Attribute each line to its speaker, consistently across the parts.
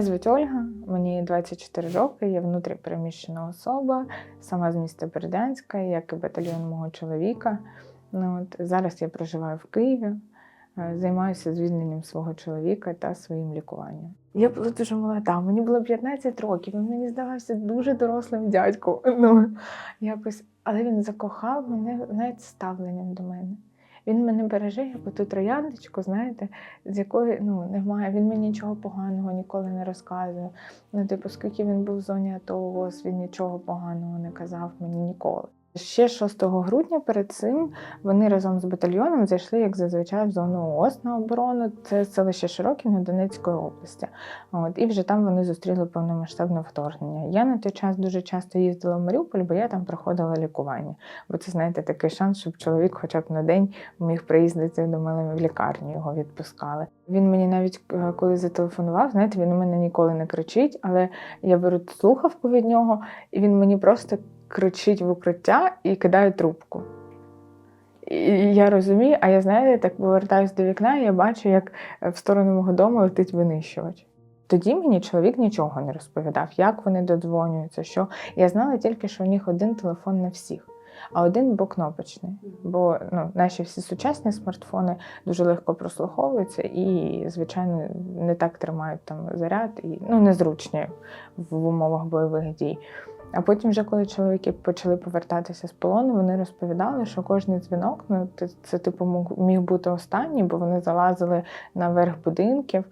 Speaker 1: Мене звуть Ольга, мені 24 роки, я внутріпереміщена особа, сама з міста Бердянська, як і батальйон мого чоловіка. Ну, от, зараз я проживаю в Києві, е, займаюся звільненням свого чоловіка та своїм лікуванням. Я була дуже молода, мені було 15 років, він мені здавався дуже дорослим дядьком. Ну, якось, але він закохав мене навіть ставленням до мене. Він мене береже, як оту трояндочку, знаєте, з якої ну, немає. Він мені нічого поганого ніколи не розказує. Ну, типу, скільки він був в зоні АТО, він нічого поганого не казав мені ніколи. Ще 6 грудня перед цим вони разом з батальйоном зайшли, як зазвичай, в зону ООС на оборону. Це селище Широкіне Донецької області. От, і вже там вони зустріли повномасштабне вторгнення. Я на той час дуже часто їздила в Маріуполь, бо я там проходила лікування. Бо це, знаєте, такий шанс, щоб чоловік хоча б на день міг приїздити до мене в лікарню, його відпускали. Він мені навіть е, коли зателефонував, знаєте, він у мене ніколи не кричить, але я беру слухавку від нього, і він мені просто кричить в укриття і кидає трубку. І я розумію, а я знаєте, так повертаюсь до вікна, і я бачу, як в сторону мого дому летить винищувач. Тоді мені чоловік нічого не розповідав, як вони додзвонюються, що я знала тільки, що у них один телефон на всіх, а один був кнопочний. Бо ну, наші всі сучасні смартфони дуже легко прослуховуються і, звичайно, не так тримають там заряд і ну, незручні в умовах бойових дій. А потім, вже коли чоловіки почали повертатися з полону, вони розповідали, що кожний дзвінок ну це, типу міг бути останній, бо вони залазили наверх будинків,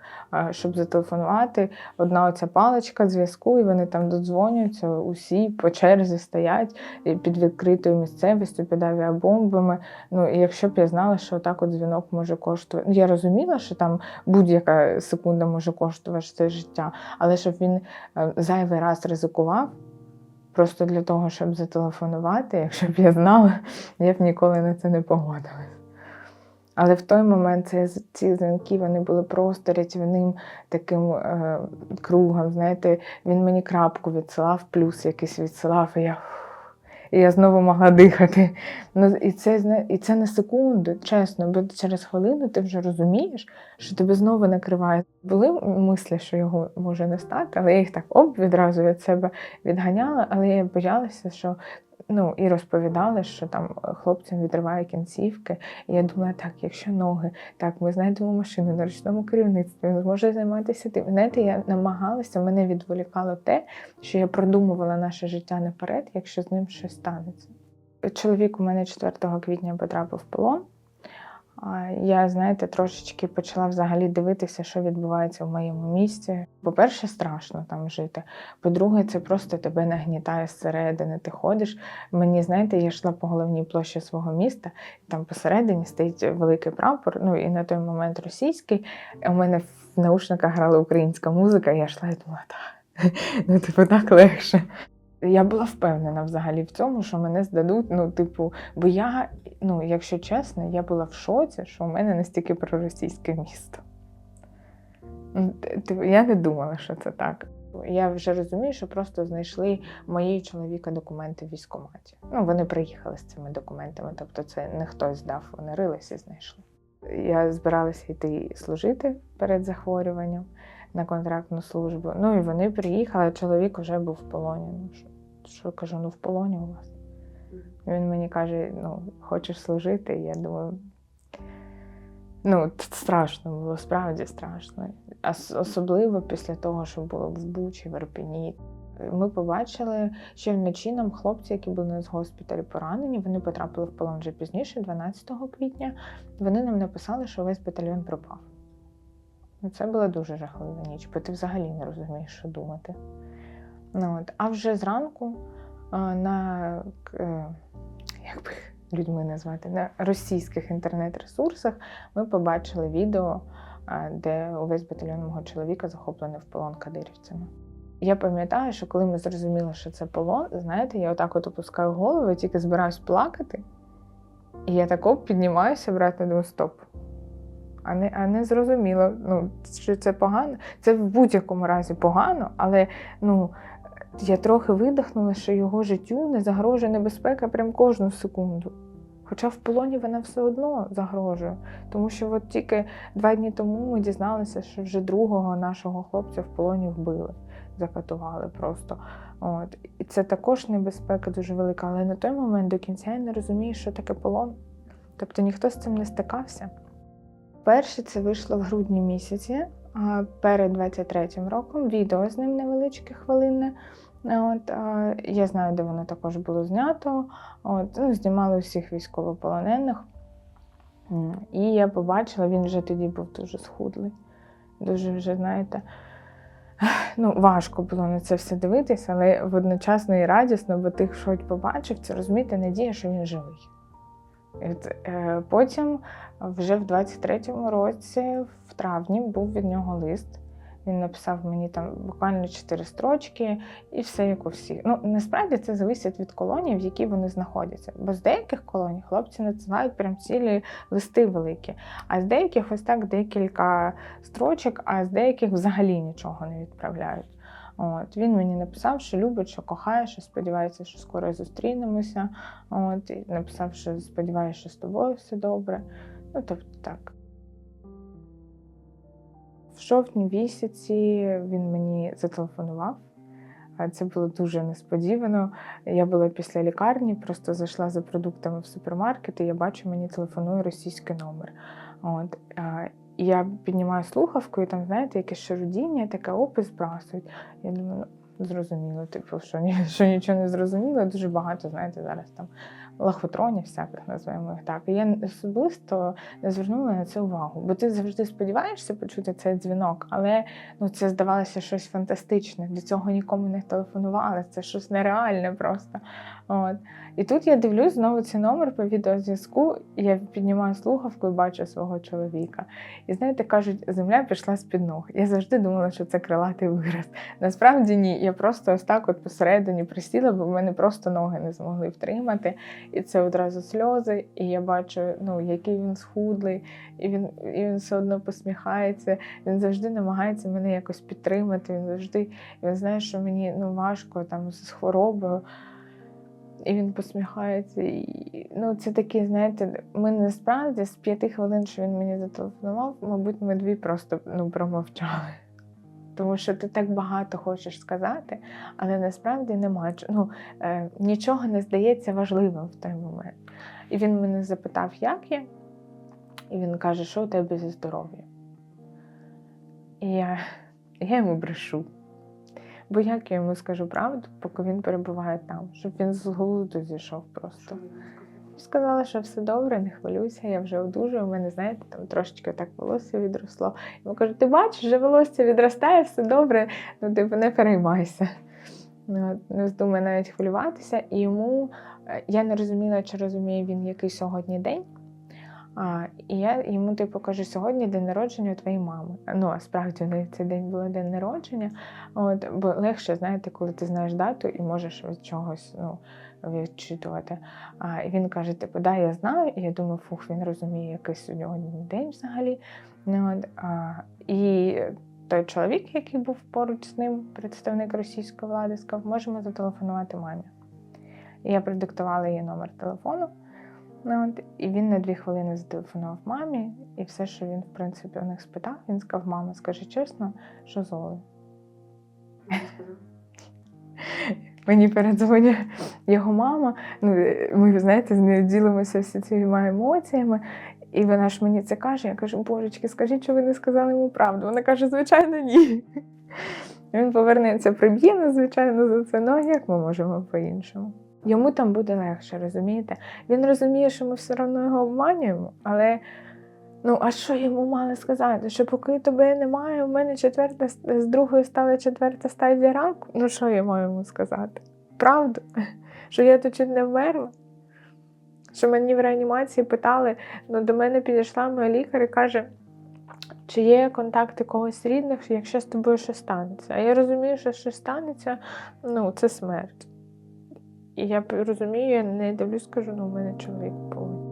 Speaker 1: щоб зателефонувати. Одна оця паличка зв'язку, і вони там додзвонюються. Усі по черзі стоять під відкритою місцевістю, під авіабомбами. Ну і якщо б я знала, що так от дзвінок може коштувати. Ну я розуміла, що там будь-яка секунда може коштувати це життя, але щоб він е, зайвий раз ризикував. Просто для того, щоб зателефонувати, якщо б я знала, я б ніколи на це не погодилась. Але в той момент це, ці дзвінки вони були просто рятівним таким е, кругом. Знаєте, він мені крапку відсилав, плюс якийсь відсилав, і я, і я знову могла дихати. Ну, і, це, і це на секунду, чесно, бо через хвилину ти вже розумієш, що тебе знову накриває. Були мислі, що його може не стати, але я їх так оп, відразу від себе відганяла, але я боялася, що. Ну і розповідали, що там хлопцям відриває кінцівки. І я думала, так, якщо ноги, так, ми знайдемо машину на ручному керівництві, він зможе займатися тим. Знаєте, я намагалася, мене відволікало те, що я продумувала наше життя наперед, якщо з ним щось станеться. Чоловік у мене 4 квітня потрапив в полон. Я, знаєте, трошечки почала взагалі дивитися, що відбувається в моєму місті. По-перше, страшно там жити. По-друге, це просто тебе нагнітає зсередини. Ти ходиш. Мені, знаєте, я йшла по головній площі свого міста, і там посередині стоїть великий прапор, ну і на той момент російський. У мене в наушниках грала українська музика, і я йшла і думала, так, ну типу так легше. Я була впевнена взагалі в цьому, що мене здадуть. Ну, типу, бо я, ну, якщо чесно, я була в шоці, що у мене настільки проросійське місто. Ну, Типу, я не думала, що це так. Я вже розумію, що просто знайшли мої чоловіка документи в військкоматі. Ну, вони приїхали з цими документами, тобто це не хтось здав, вони рилися і знайшли. Я збиралася йти служити перед захворюванням на контрактну службу. Ну і вони приїхали, чоловік вже був в полоні. Ну, що, що кажу, ну в полоні у вас. Він мені каже: ну, хочеш служити? І я думаю. Ну, страшно було, справді страшно. Особливо після того, що було в Бучі, в Ірпені. Ми побачили, що вночі нам хлопці, які були з госпіталі поранені, вони потрапили в полон вже пізніше, 12 квітня. Вони нам написали, що весь батальйон пропав. Ну, Це була дуже жахлива ніч, бо ти взагалі не розумієш, що думати. Ну, от. А вже зранку на е, як би людьми назвати, на російських інтернет-ресурсах ми побачили відео, де увесь батальйон мого чоловіка захоплений в полон кадирівцями. Я пам'ятаю, що коли ми зрозуміли, що це полон, знаєте, я отак от опускаю голову, тільки збираюсь плакати, і я тако піднімаюся, брати, думаю, стоп. А не, а не зрозуміло, ну, що це погано. Це в будь-якому разі погано, але ну, я трохи видихнула, що його життю не загрожує небезпека прям кожну секунду. Хоча в полоні вона все одно загрожує. Тому що от тільки два дні тому ми дізналися, що вже другого нашого хлопця в полоні вбили, закатували просто. От. І це також небезпека дуже велика. Але на той момент до кінця я не розумію, що таке полон. Тобто ніхто з цим не стикався. Перше це вийшло в грудні місяці, перед 23-м роком відео з ним невеличке хвилинне. От, я знаю, де воно також було знято. От, ну, знімали всіх військовополонених. І я побачила, він вже тоді був дуже схудлий. Дуже вже, знаєте, ну, важко було на це все дивитися, але водночасно і радісно, бо ти хоч побачив, це розумієте, надія, що він живий. Е, потім, вже в 23-му році, в травні, був від нього лист. Він написав мені там буквально чотири строчки і все як у всіх. Ну насправді це залежить від колоній, в якій вони знаходяться. Бо з деяких колоній хлопці надсилають прям цілі листи великі, а з деяких ось так декілька строчок, а з деяких взагалі нічого не відправляють. От він мені написав, що любить, що кохає, що сподівається, що скоро зустрінемося. От і написав, що сподіваюся, що з тобою все добре. Ну тобто так. В жовтні місяці він мені зателефонував. Це було дуже несподівано. Я була після лікарні, просто зайшла за продуктами в супермаркет, і я бачу, мені телефонує російський номер. От, я піднімаю слухавку, і там, знаєте, якесь шарудіння, таке опис збрасують. Я думаю, ну, зрозуміло, типу, що, що нічого не зрозуміло, дуже багато, знаєте, зараз там лохотронів всяких, називаємо їх так. І я особисто не звернула на це увагу, бо ти завжди сподіваєшся почути цей дзвінок, але ну, це здавалося щось фантастичне. До цього нікому не телефонували, це щось нереальне просто. От. І тут я дивлюсь знову цей номер по відеозв'язку, і я піднімаю слухавку і бачу свого чоловіка. І знаєте, кажуть, земля пішла з-під ног. Я завжди думала, що це крилатий вираз. Насправді ні. Я просто ось так от посередині присіла, бо в мене просто ноги не змогли втримати. І це одразу сльози. І я бачу, ну, який він схудлий, і він, і він все одно посміхається. Він завжди намагається мене якось підтримати. Він завжди він знає, що мені ну, важко там з хворобою. І він посміхається. І, ну, це такі, знаєте, ми насправді з п'яти хвилин, що він мені зателефонував, мабуть, ми дві просто ну, промовчали. Тому що ти так багато хочеш сказати, але насправді немає. Ну, е, нічого не здається важливим в той момент. І він мене запитав, як я, і він каже, що у тебе зі здоров'ям. І я, я йому брешу. Бо як я йому скажу правду, поки він перебуває там, щоб він з глузду зійшов просто. Сказала, що все добре, не хвилюйся, я вже одужую. У мене, знаєте, там трошечки так волосся відросло. Йому кажу, ти бачиш, вже волосся відростає, все добре, ну типу не переймайся. Ну, Не здумай навіть хвилюватися. І йому е, я не розуміла, чи розуміє він, який сьогодні день. А, І я йому типу кажу, сьогодні день народження у твоєї мами. Ну, справді у неї цей день було день народження. От, Бо легше, знаєте, коли ти знаєш дату і можеш від чогось ну, відчитувати. А, І він каже: типу, да, я знаю. І я думаю, фух, він розуміє, який сьогодні день взагалі. Ну, от, а, І той чоловік, який був поруч з ним, представник російської влади, сказав, можемо зателефонувати мамі. І я продиктувала її номер телефону. Ну, от, і він на дві хвилини зателефонував мамі, і все, що він, в принципі, у них спитав, він сказав, мама, скажи чесно, що з Мені передзвонює його мама. Ну, ми, знаєте, з нею ділимося всі цими емоціями. І вона ж мені це каже. Я кажу, божечки, скажіть, що ви не сказали йому правду. Вона каже, звичайно, ні. Він повернеться, приб'є звичайно, за це. Ну, як ми можемо по-іншому? Йому там буде легше, розумієте? Він розуміє, що ми все одно його обманюємо, але ну, а що йому мали сказати? Що поки тебе немає, у мене четверта з другої стала четверта стадія раку. Ну що я маю йому сказати? Правду? Що я тут чуть не вмерла? Що мені в реанімації питали, ну до мене підійшла моя лікар і каже, чи є контакти когось рідних, якщо з тобою щось станеться. А я розумію, що щось станеться, ну, це смерть. І я розумію, я не дивлюсь, кажу, ну у мене чоловік повинен.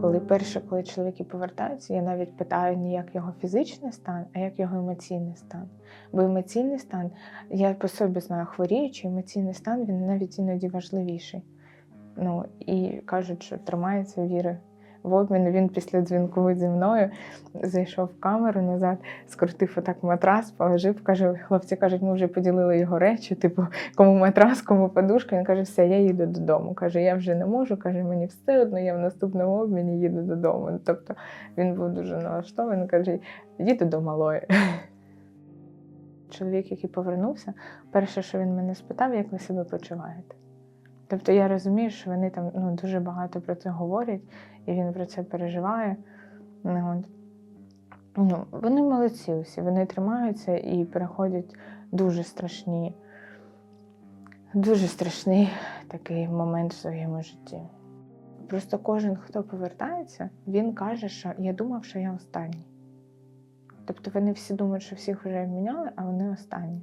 Speaker 1: Коли по-перше, коли чоловіки повертаються, я навіть питаю не як його фізичний стан, а як його емоційний стан. Бо емоційний стан, я по собі знаю, хворіючи, емоційний стан він навіть іноді важливіший. Ну і кажуть, що тримається віри в обмін. Він після дзвінку зі мною зайшов в камеру назад, скрутив отак матрас, положив. Каже, хлопці кажуть, ми вже поділили його речі, типу, кому матрас, кому подушка. Він каже, все, я їду додому. Каже, я вже не можу. Каже, мені все одно, я в наступному обміні їду додому. Тобто він був дуже налаштований. Каже, їду до малої. Чоловік, який повернувся, перше, що він мене спитав, як ви себе почуваєте. Тобто я розумію, що вони там ну, дуже багато про це говорять, і він про це переживає. Ну. Ну, вони молодці усі, вони тримаються і переходять дуже страшні, дуже страшний такий момент в своєму житті. Просто кожен, хто повертається, він каже, що я думав, що я останній. Тобто вони всі думають, що всіх вже міняли, а вони останні.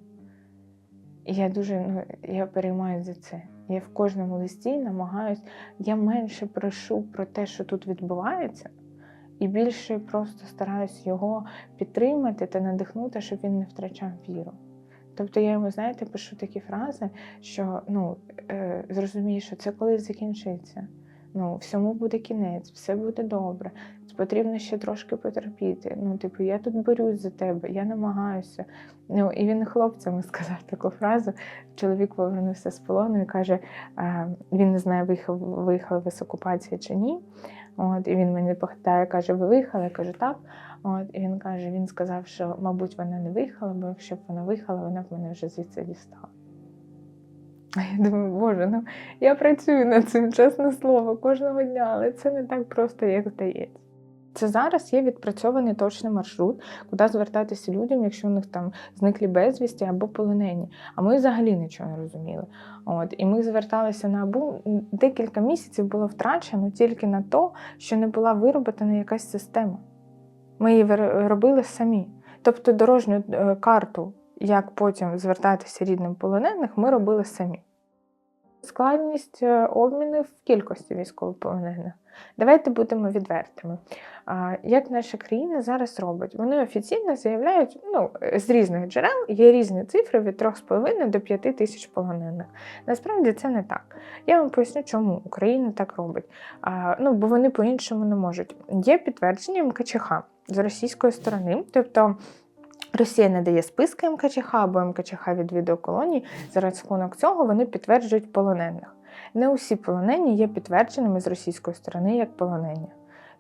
Speaker 1: І я дуже ну, я переймаюся за це. Я в кожному листі намагаюсь, я менше прошу про те, що тут відбувається, і більше просто стараюсь його підтримати та надихнути, щоб він не втрачав віру. Тобто я йому, знаєте, пишу такі фрази, що ну, е, зрозумій, що це колись закінчиться. Ну, всьому буде кінець, все буде добре. Потрібно ще трошки потерпіти. Ну, типу, я тут борюсь за тебе, я намагаюся. Ну, і він хлопцям сказав таку фразу. Чоловік повернувся з полону і каже, він не знає, виїхав, виїхали ви з окупації чи ні. От, і він мені питає, каже, ви виїхали? Я кажу, так. От, і він каже: він сказав, що, мабуть, вона не виїхала, бо якщо б вона виїхала, вона б мене вже звідси дістала. А я думаю, боже, ну я працюю над цим, чесне слово, кожного дня, але це не так просто, як здається. Це зараз є відпрацьований точний маршрут, куди звертатися людям, якщо у них там зниклі безвісті або полонені. А ми взагалі нічого не розуміли. От і ми зверталися на АБУ. Декілька місяців було втрачено тільки на то, що не була вироблена якась система. Ми її робили самі. Тобто дорожню е, карту, як потім звертатися рідним полонених, ми робили самі. Складність е, обмінів в кількості військовополонених. Давайте будемо відвертими. Як наша країна зараз робить? Вони офіційно заявляють, ну, з різних джерел є різні цифри від 3,5 до 5 тисяч полонених. Насправді це не так. Я вам поясню, чому Україна так робить. Ну, бо вони по-іншому не можуть. Є підтвердження МКЧХ з російської сторони, тобто. Росія не дає списки МКЧХ або МКЧХ від відеоколоній. За рахунок цього вони підтверджують полонених. Не усі полонені є підтвердженими з російської сторони як полонені.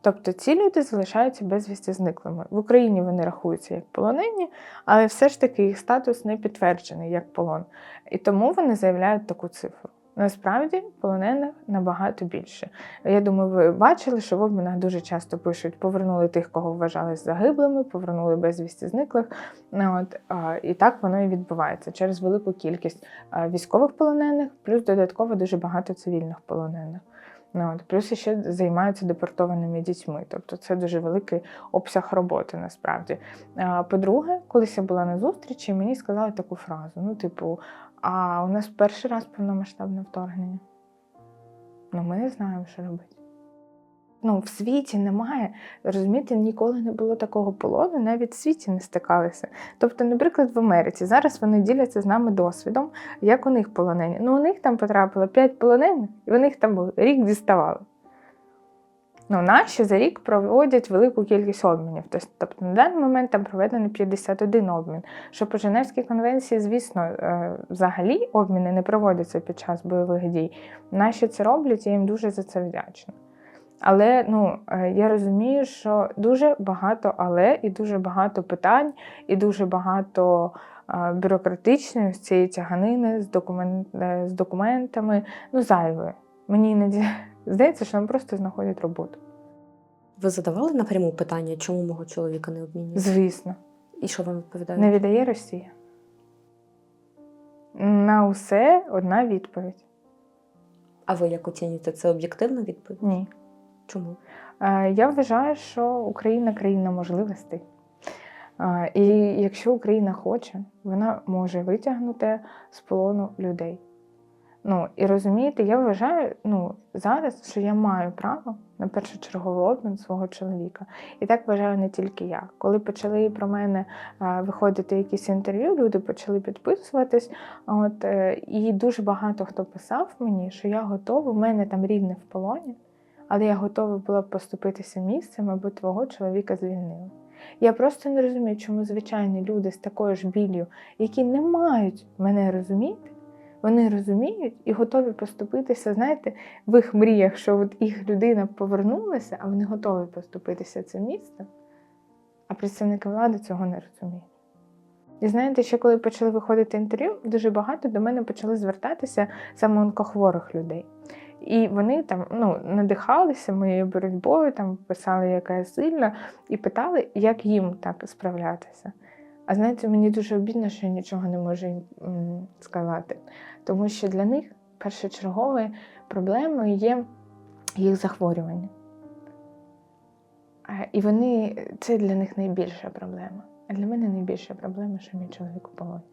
Speaker 1: Тобто ці люди залишаються безвісті зниклими. В Україні вони рахуються як полонені, але все ж таки їх статус не підтверджений як полон. І тому вони заявляють таку цифру. Насправді полонених набагато більше. Я думаю, ви бачили, що в обмінах дуже часто пишуть: повернули тих, кого вважали загиблими, повернули безвісті зниклих. Ну, От, і так воно і відбувається через велику кількість військових полонених, плюс додатково дуже багато цивільних полонених. Ну, от, плюс ще займаються депортованими дітьми. Тобто це дуже великий обсяг роботи насправді. По-друге, колись я була на зустрічі, мені сказали таку фразу: ну, типу, а у нас перший раз повномасштабне вторгнення. Ну, ми не знаємо, що робити. Ну, в світі немає, розумієте, ніколи не було такого полону, навіть в світі не стикалися. Тобто, наприклад, в Америці зараз вони діляться з нами досвідом, як у них полонені. Ну, у них там потрапило 5 полонених, і у них там рік діставали. Ну, наші за рік проводять велику кількість обмінів. Тобто на даний момент там проведено 51 обмін. Що по Женевській конвенції, звісно, е, взагалі обміни не проводяться під час бойових дій. Наші це роблять, я їм дуже за це вдячна. Але ну, е, я розумію, що дуже багато але і дуже багато питань, і дуже багато е, бюрократичної з цієї тяганини з, документ, з документами, ну, зайве. Мені іноді здається, що нам просто знаходять роботу.
Speaker 2: Ви задавали напряму питання, чому мого чоловіка не обмінюють?
Speaker 1: Звісно,
Speaker 2: І що вам відповідають?
Speaker 1: не віддає Росія. На усе одна відповідь.
Speaker 2: А ви як оцінюєте? Це об'єктивна відповідь?
Speaker 1: Ні.
Speaker 2: Чому?
Speaker 1: Е, Я вважаю, що Україна країна можливостей. Е, І якщо Україна хоче, вона може витягнути з полону людей. Ну, і розумієте, я вважаю ну, зараз, що я маю право на першочерговий обмін свого чоловіка. І так вважаю не тільки я. Коли почали про мене а, виходити якісь інтерв'ю, люди почали підписуватись. От, е, і дуже багато хто писав мені, що я готова, у мене там рідне в полоні, але я готова була б поступитися місцем, аби твого чоловіка звільнили. Я просто не розумію, чому звичайні люди з такою ж біллю, які не мають мене розуміти, вони розуміють і готові поступитися, знаєте, в їх мріях, що от їх людина повернулася, а вони готові поступитися цим місцем, а представники влади цього не розуміють. І знаєте, ще коли почали виходити інтерв'ю, дуже багато до мене почали звертатися саме онкохворих людей. І вони там ну, надихалися моєю боротьбою, там писали, яка я сильна, і питали, як їм так справлятися. А знаєте, мені дуже обідно, що я нічого не можу їм сказати. Тому що для них першочерговою проблемою є їх захворювання. І вони, це для них найбільша проблема. А для мене найбільша проблема, що мій чоловік у полоні.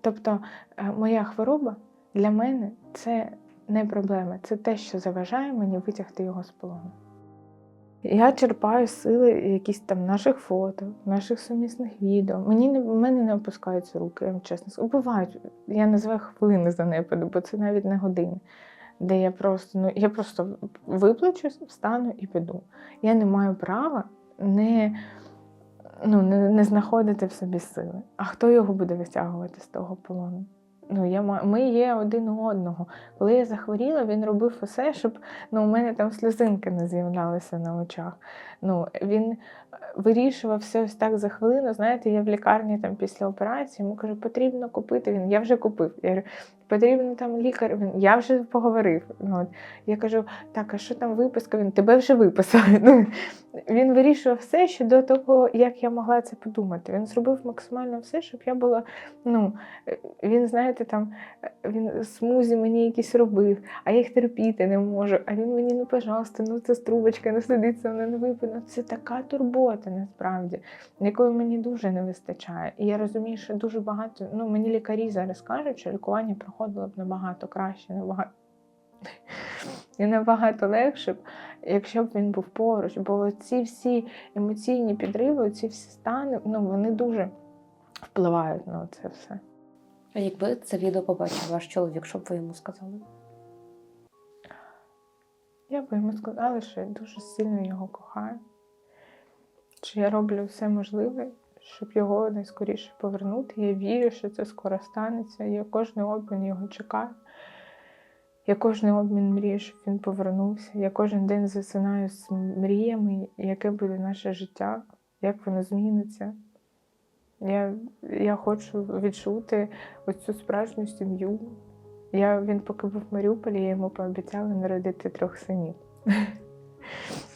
Speaker 1: Тобто е, моя хвороба для мене це не проблема, це те, що заважає мені витягти його з полону. Я черпаю сили якісь там наших фото, наших сумісних відео. Мені не в мене не опускаються руки, я вам чесно скажу. Бувають, я називаю хвилини занепаду, бо це навіть не години. Де я просто, ну я просто виплачусь, встану і піду. Я не маю права не, ну, не, не знаходити в собі сили. А хто його буде витягувати з того полону? Ну, я, ми є один у одного. Коли я захворіла, він робив усе, щоб ну, у мене там сльозинки не з'являлися на очах. Ну, він е, вирішував все ось так за хвилину. Знаєте, я в лікарні там після операції, йому кажу, потрібно купити. Він, я вже купив. Я говорю, потрібно там лікар. Він, я вже поговорив. Ну, от. Я кажу, так, а що там виписка? Він тебе вже виписали. Ну, він вирішував все ще до того, як я могла це подумати. Він зробив максимально все, щоб я була. Ну, він, знаєте, там він смузі мені якісь робив, а я їх терпіти не можу. А він мені, ну, пожалуйста, ну це струбочка, не сидиться, вона не випина. Це така турбота насправді, якої мені дуже не вистачає. І я розумію, що дуже багато, ну мені лікарі зараз кажуть, що лікування проходило б набагато краще, набагато. І набагато легше б, якщо б він був поруч, бо ці всі емоційні підриви, ці всі стани, ну вони дуже впливають на це все.
Speaker 2: А якби це відео побачив ваш чоловік, що б ви йому сказали?
Speaker 1: Я б йому сказала, що я дуже сильно його кохаю, що я роблю все можливе, щоб його найскоріше повернути. Я вірю, що це скоро станеться. Я кожний обмін його чекаю. Я кожний обмін мрію, щоб він повернувся. Я кожен день засинаю з мріями, яке буде наше життя, як воно зміниться. Я, я хочу відчути оцю справжню сім'ю. Я, він поки був в Маріуполі, я йому пообіцяла народити трьох синів.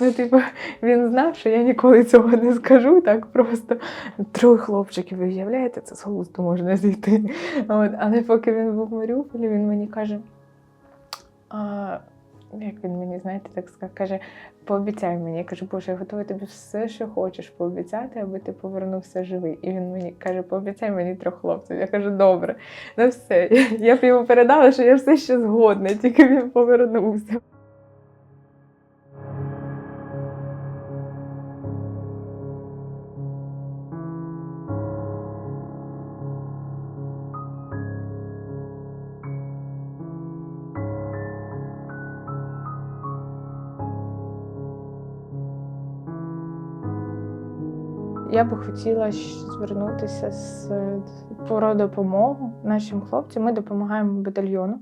Speaker 1: Ну, типу, він знав, що я ніколи цього не скажу, так просто троє хлопчиків, ви це з глузду можна зійти. От, але поки він був в Маріуполі, він мені каже, а, як він мені, знаєте, так сказав, каже, пообіцяй мені. Я кажу, Боже, я готова тобі все, що хочеш пообіцяти, аби ти повернувся живий. І він мені каже, пообіцяй мені трьох хлопців. Я кажу, добре, ну все. Я б йому передала, що я все ще згодна, тільки він повернувся. Я би хотіла звернутися з про допомогу нашим хлопцям. Ми допомагаємо батальйону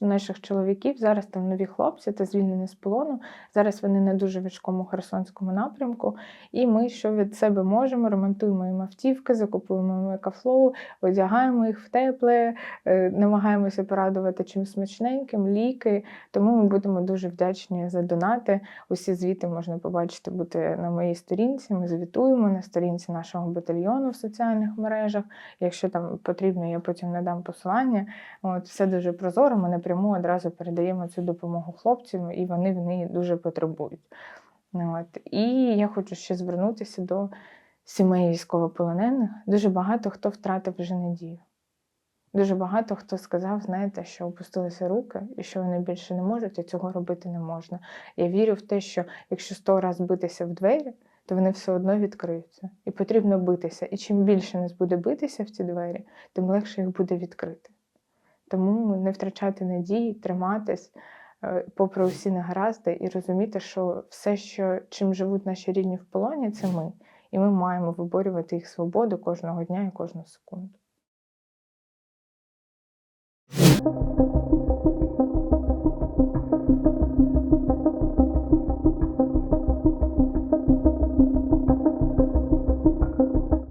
Speaker 1: наших чоловіків. Зараз там нові хлопці та звільнені з полону. Зараз вони на дуже важкому херсонському напрямку. І ми, що від себе можемо, ремонтуємо їм автівки, закупуємо їм екафлоу, одягаємо їх в тепле, е, намагаємося порадувати чим смачненьким, ліки. Тому ми будемо дуже вдячні за донати. Усі звіти можна побачити бути на моїй сторінці. Ми звітуємо на сторінці нашого батальйону в соціальних мережах. Якщо там потрібно, я потім надам посилання. От все дуже прозоро. Ми напряму одразу передаємо цю допомогу хлопцям, і вони в неї дуже потребують. От. І я хочу ще звернутися до сімей військовополонених. Дуже багато хто втратив вже надію. Дуже багато хто сказав, знаєте, що опустилися руки і що вони більше не можуть, і цього робити не можна. Я вірю в те, що якщо сто раз битися в двері, то вони все одно відкриються. І потрібно битися. І чим більше нас буде битися в ці двері, тим легше їх буде відкрити. Тому не втрачати надії, триматись, е, попри усі негаразди, і розуміти, що все, що чим живуть наші рідні в полоні, це ми. І ми маємо виборювати їх свободу кожного дня і кожну секунду.